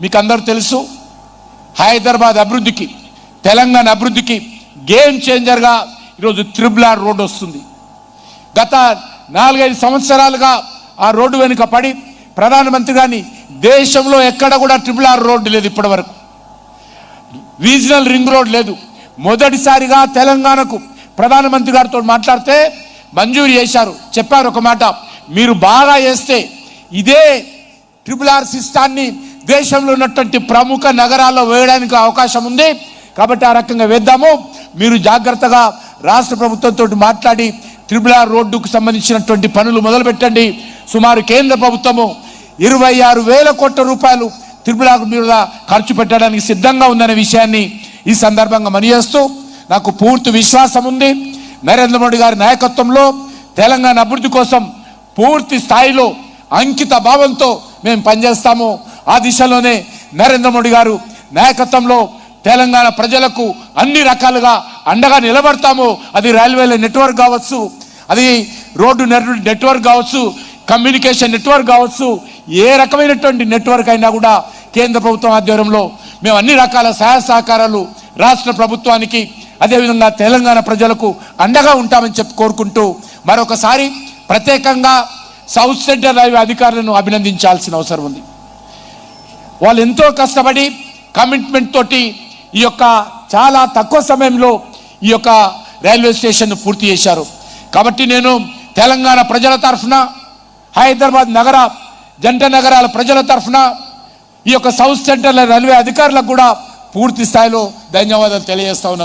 మీకు అందరూ తెలుసు హైదరాబాద్ అభివృద్ధికి తెలంగాణ అభివృద్ధికి గేమ్ చేంజర్గా ఈరోజు త్రిబులార్ ఆర్ రోడ్ వస్తుంది. గత నాలుగైదు సంవత్సరాలుగా ఆ రోడ్డు వెనుక పడి ప్రధానమంత్రి గారిని దేశంలో ఎక్కడ కూడా ట్రిపుల్ ఆర్ రోడ్డు లేదు ఇప్పటి వరకు రీజనల్ రింగ్ రోడ్ లేదు. మొదటిసారిగా తెలంగాణకు ప్రధానమంత్రి గారితో మాట్లాడితే మంజూరు చేశారు. చెప్పారు ఒక మాట మీరు బాగా చేస్తే ఇదే ట్రిపుల్ ఆర్ సిస్టాన్ని దేశంలో ఉన్నటువంటి ప్రముఖ నగరాల్లో వేయడానికి అవకాశం ఉంది. కాబట్టి ఆ రకంగా వేద్దాము. మీరు జాగ్రత్తగా రాష్ట్ర ప్రభుత్వంతో మాట్లాడి త్రిపుల రోడ్డుకు సంబంధించినటువంటి పనులు మొదలుపెట్టండి. సుమారు కేంద్ర ప్రభుత్వము ఇరవై ఆరు వేల కోట్ల రూపాయలు త్రిపులకు మీద ఖర్చు పెట్టడానికి సిద్ధంగా ఉందనే విషయాన్ని ఈ సందర్భంగా మనిచేస్తూ నాకు పూర్తి విశ్వాసం ఉంది. నరేంద్ర మోడీ గారి నాయకత్వంలో తెలంగాణ అభివృద్ధి కోసం పూర్తి స్థాయిలో అంకిత భావంతో మేము పనిచేస్తాము. ఆ దిశలోనే నరేంద్ర మోడీ గారు నాయకత్వంలో తెలంగాణ ప్రజలకు అన్ని రకాలుగా అండగా నిలబడతాము. అది రైల్వేల నెట్వర్క్ కావచ్చు అది రోడ్డు నెట్వర్క్ కావచ్చు కమ్యూనికేషన్ నెట్వర్క్ కావచ్చు ఏ రకమైనటువంటి నెట్వర్క్ అయినా కూడా కేంద్ర ప్రభుత్వం ఆధ్వర్యంలో మేము అన్ని రకాల సహాయ సహకారాలు రాష్ట్ర ప్రభుత్వానికి అదేవిధంగా తెలంగాణ ప్రజలకు అండగా ఉంటామని చెప్పి కోరుకుంటూ మరొకసారి ప్రత్యేకంగా సౌత్ సెంటర్ రైల్వే అధికారులను అభినందించాల్సిన అవసరం ఉంది. వాళ్ళు ఎంతో కష్టపడి కమిట్మెంట్ తోటి ఈ యొక్క చాలా తక్కువ సమయంలో ఈ యొక్క రైల్వే స్టేషన్ పూర్తి చేశారు. కాబట్టి నేను తెలంగాణ ప్రజల తరఫున హైదరాబాద్ నగర జంట నగరాల ప్రజల తరఫున ఈ యొక్క సౌత్ సెంటర్ల రైల్వే అధికారులకు కూడా పూర్తి స్థాయిలో ధన్యవాదాలు తెలియజేస్తా ఉన్నాను.